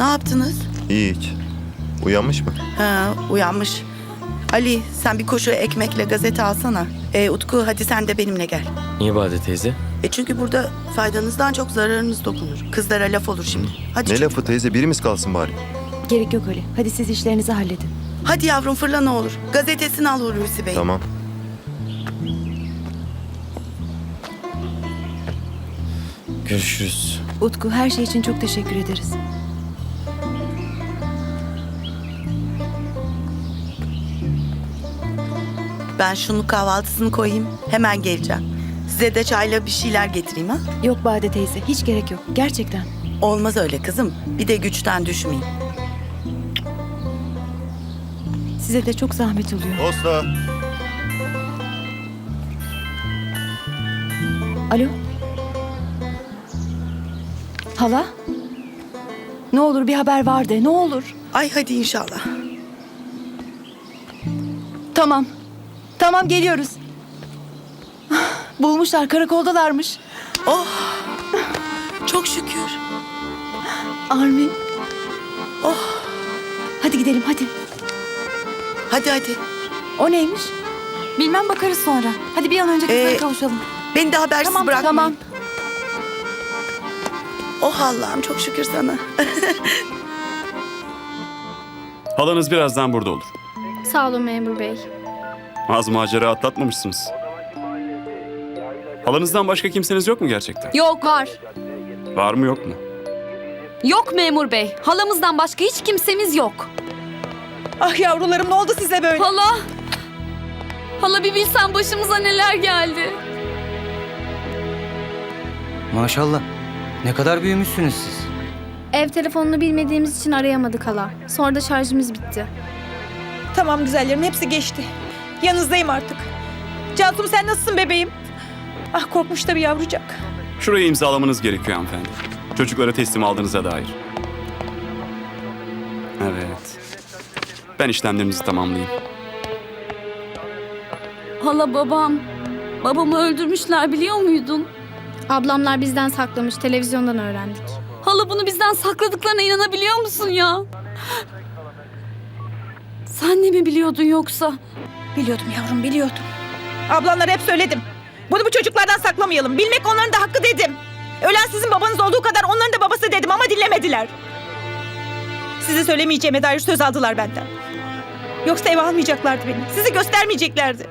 Ne yaptınız? Hiç. Uyanmış mı? Ha, uyanmış. Ali sen bir koşu ekmekle gazete alsana. E, Utku hadi sen de benimle gel. Niye Bade teyze? E çünkü burada faydanızdan çok zararınız dokunur. Kızlara laf olur şimdi. Hadi Ne çocuğum. lafı teyze birimiz kalsın bari. Gerek yok Ali. Hadi siz işlerinizi halledin. Hadi yavrum fırla ne olur. Gazetesini al Hulusi Bey. Tamam. Görüşürüz. Utku her şey için çok teşekkür ederiz. Ben şunu kahvaltısını koyayım. Hemen geleceğim. Size de çayla bir şeyler getireyim ha. Yok Bade teyze hiç gerek yok. Gerçekten. Olmaz öyle kızım. Bir de güçten düşmeyin. Size de çok zahmet oluyor. Posta. Alo? Hala? Ne olur bir haber var de ne olur. Ay hadi inşallah. Tamam. Tamam geliyoruz. Bulmuşlar karakoldalarmış. Oh! Çok şükür. Armin. Oh! Hadi gidelim hadi. Hadi hadi. O neymiş? Bilmem bakarız sonra. Hadi bir an önce kızlara Ee, kavuşalım. Beni de habersiz Tamam bırakmayın. tamam. Oh Allah'ım çok şükür sana. Halanız birazdan burada olur. Sağ olun memur bey. Az macera atlatmamışsınız. Halanızdan başka kimseniz yok mu gerçekten? Yok var. Var mı yok mu? Yok memur bey. Halamızdan başka hiç kimsemiz yok. Ah yavrularım ne oldu size böyle? Hala. Hala bir bilsen başımıza neler geldi. Maşallah. Ne kadar büyümüşsünüz siz. Ev telefonunu bilmediğimiz için arayamadık hala. Sonra da şarjımız bitti. Tamam güzellerim hepsi geçti. Yanınızdayım artık. Cansu'm sen nasılsın bebeğim? Ah korkmuş tabii yavrucak. Şurayı imzalamanız gerekiyor hanımefendi. Çocuklara teslim aldığınıza dair. Evet. Ben işlemlerinizi tamamlayayım. Hala babam. Babamı öldürmüşler biliyor muydun? Ablamlar bizden saklamış, televizyondan öğrendik. Hala bunu bizden sakladıklarına inanabiliyor musun ya? Sen de mi biliyordun yoksa? Biliyordum yavrum biliyordum. Ablanlara hep söyledim. Bunu bu çocuklardan saklamayalım. Bilmek onların da hakkı dedim. Ölen sizin babanız olduğu kadar onların da babası dedim ama dinlemediler. Size söylemeyeceğime dair söz aldılar benden. Yoksa ev almayacaklardı beni. Sizi göstermeyeceklerdi.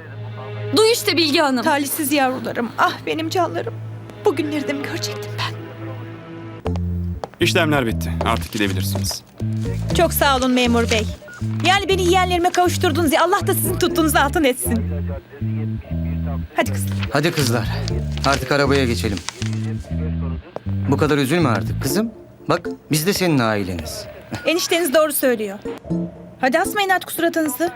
Duy işte Bilge Hanım. Talihsiz yavrularım. Ah benim canlarım. Bugünleri de mi görecektim ben? İşlemler bitti. Artık gidebilirsiniz. Çok sağ olun memur bey. Yani beni yeğenlerime kavuşturdunuz ya Allah da sizin tuttuğunuzu altın etsin. Hadi kızlar. Hadi kızlar. Artık arabaya geçelim. Bu kadar üzülme artık kızım. Bak biz de senin aileniz. Enişteniz doğru söylüyor. Hadi asmayın artık suratınızı.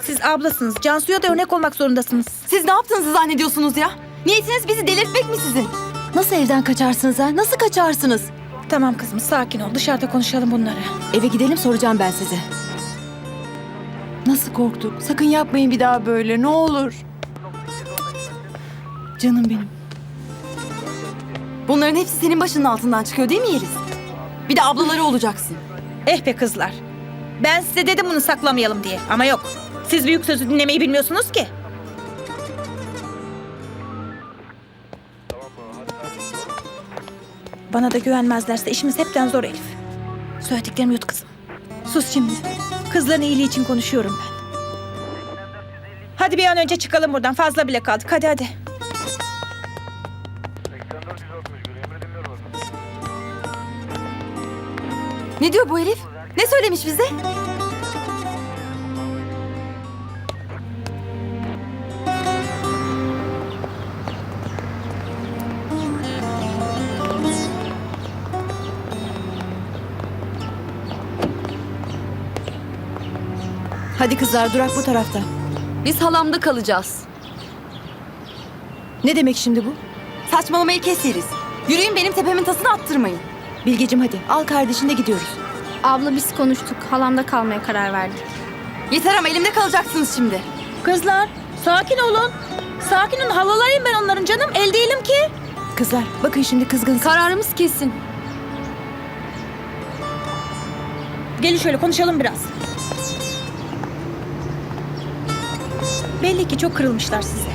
Siz ablasınız. Cansu'ya da örnek olmak zorundasınız. Siz ne yaptığınızı zannediyorsunuz ya? Niyetiniz bizi delirtmek mi sizin? Nasıl evden kaçarsınız ha? Nasıl kaçarsınız? Tamam kızım sakin ol. Dışarıda konuşalım bunları. Eve gidelim soracağım ben size. Nasıl korktuk? Sakın yapmayın bir daha böyle ne olur. Canım benim. Bunların hepsi senin başının altından çıkıyor değil mi Yeliz? Bir de ablaları olacaksın. Eh be kızlar. Ben size dedim bunu saklamayalım diye. Ama yok. Siz büyük sözü dinlemeyi bilmiyorsunuz ki. Bana da güvenmezlerse işimiz hepten zor Elif. Söylediklerimi yut kızım. Sus şimdi. Kızların iyiliği için konuşuyorum ben. Hadi bir an önce çıkalım buradan. Fazla bile kaldık. Hadi hadi. Ne diyor bu herif? Ne söylemiş bize? Hadi kızlar durak bu tarafta. Biz halamda kalacağız. Ne demek şimdi bu? Saçmalamayı kes Yeliz. Yürüyün benim tepemin tasını attırmayın. Bilgecim hadi al kardeşinle gidiyoruz. Abla biz konuştuk, halamda kalmaya karar verdik. Yeter ama elimde kalacaksınız şimdi. Kızlar sakin olun. Sakin olun. Halalarıyım ben onların canım. El değilim ki. Kızlar bakın şimdi kızgınsınız. Kararımız kesin. Gelin şöyle konuşalım biraz. Belli ki çok kırılmışlar size.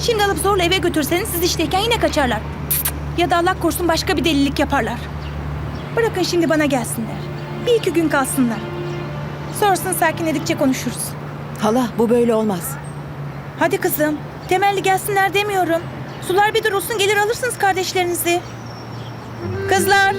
Şimdi alıp zorla eve götürseniz siz işteyken yine kaçarlar. Ya da Allah korusun başka bir delilik yaparlar. Bırakın şimdi bana gelsinler. Bir iki gün kalsınlar. Sonrasını sakinledikçe konuşuruz. Hala bu böyle olmaz. Hadi kızım. Temelli gelsinler demiyorum. Sular bir durulsun gelir alırsınız kardeşlerinizi. Kızlar